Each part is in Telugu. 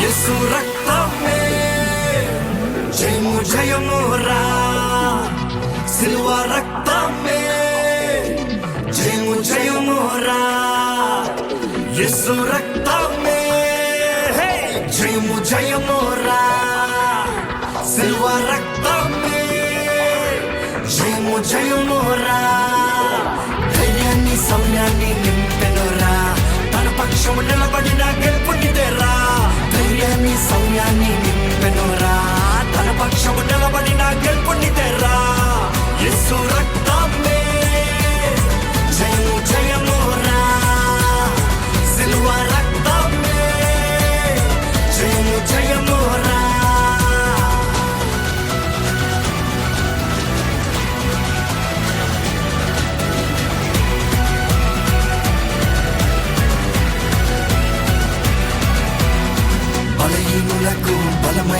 యేసు రక్తమే జయము జయము రా. సిల్వ రక్తమే యేసు రక్తమే. హే! జయము జయము రా. సిల్వ రక్తమే. జయము జయము రా. ధైర్యాన్ని సౌర్యాన్ని నింపెనురా తన పక్షము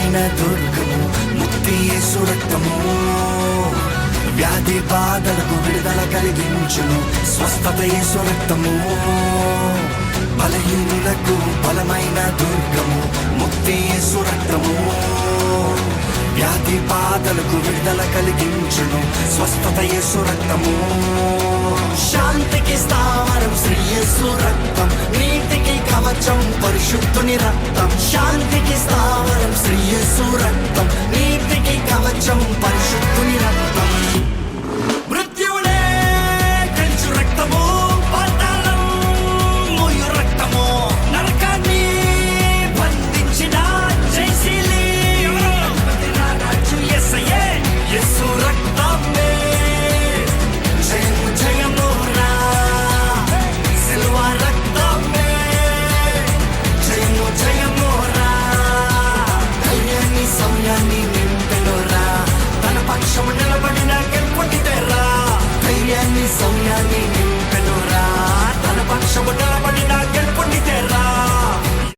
బలమైన దుర్గము ముక్తి సురక్తము వ్యాధి బాధలకు విడుదల కలిగించును స్వస్థత సురక్తము బలహీనులకు బలమైన దుర్గము ముక్తి సురక్తము వ్యాధి బాధలకు విడుదల కలిగించును స్వస్థత సురక్తము శాంతికి స్థావరం శ్రీయస్సు రక్తం నీతికి కవచం పరిశుద్ధుని రక్తం. శాంతికి స్థావరం